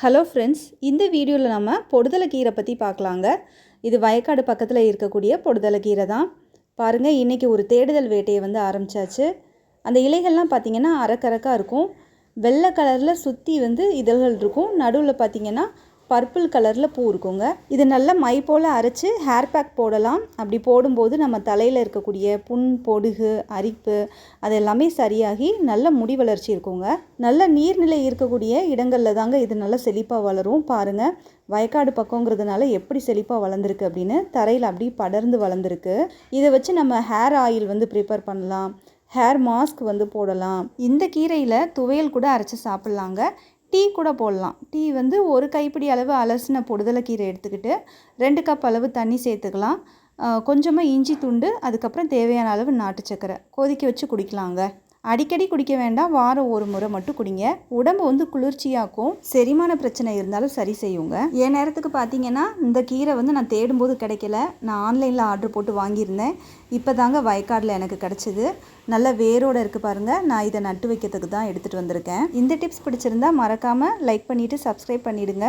Hello friends இந்த வீடியோவில் நம்ம பொடுதலைக்கீரை பற்றி பார்க்கலாங்க. இது வயக்காடு பக்கத்தில் இருக்கக்கூடிய பொடுதலைக்கீரை தான். பாருங்கள் இன்றைக்கி ஒரு தேடுதல் வேட்டையை வந்து ஆரம்பித்தாச்சு அந்த இலைகள்லாம் பார்த்திங்கன்னா அரக்கரக்காக இருக்கும். வெள்ளை கலரில் சுற்றி வந்து இதழ்கள் இருக்கும். நடுவில் பார்த்திங்கன்னா பர்பிள் கலரில் பூ இருக்குங்க. இது நல்லா மை போல் அரைச்சி ஹேர் பேக் போடலாம். அப்படி போடும்போது நம்ம தலையில் இருக்கக்கூடிய புண் பொடுகு அரிப்பு அது எல்லாமே சரியாகி நல்ல முடி வளர்ச்சி இருக்குங்க. நல்ல நீர்நிலை இருக்கக்கூடிய இடங்களில் தாங்க இது நல்லா செழிப்பாக வளரும். பாருங்கள் வயக்காடு பக்கங்கிறதுனால எப்படி செழிப்பாக வளர்ந்துருக்கு அப்படின்னு தரையில் அப்படி படர்ந்து வளர்ந்துருக்கு. இதை வச்சு நம்ம ஹேர் ஆயில் வந்து ப்ரிப்பேர் பண்ணலாம். ஹேர் மாஸ்க் வந்து போடலாம். இந்த கீரையில் துவையல் கூட அரைச்சி சாப்பிட்லாங்க. டீ கூட போடலாம். டீ வந்து ஒரு கைப்பிடி அளவு அலசின பொடுதலைக்கீரை எடுத்துக்கிட்டு ரெண்டு கப் அளவு தண்ணி சேர்த்துக்கலாம். கொஞ்சமாக இஞ்சி துண்டு அதுக்கப்புறம் தேவையான அளவு நாட்டு சக்கரை கொதிக்க வச்சு குடிக்கலாங்க. அடிக்கடி குடிக்க வேண்டாம். வாரம் ஒரு முறை மட்டும் குடிங்க. உடம்பு வந்து குளிர்ச்சியாக்கும். செரிமான பிரச்சனை இருந்தாலும் சரி செய்யுங்க. என் நேரத்துக்கு பார்த்தீங்கன்னா இந்த கீரை வந்து நான் தேடும்போது கிடைக்கல. நான் ஆன்லைனில் ஆர்டர் போட்டு வாங்கியிருந்தேன். இப்போ தாங்க வயக்காடில் எனக்கு கிடச்சிது. நல்ல வேரோடு இருக்குது பாருங்கள் நான் இதை நட்டு வைக்கிறதுக்கு தான் எடுத்துகிட்டு வந்திருக்கேன். இந்த டிப்ஸ் பிடிச்சிருந்தா மறக்காமல் லைக் பண்ணிவிட்டு சப்ஸ்கிரைப் பண்ணிவிடுங்க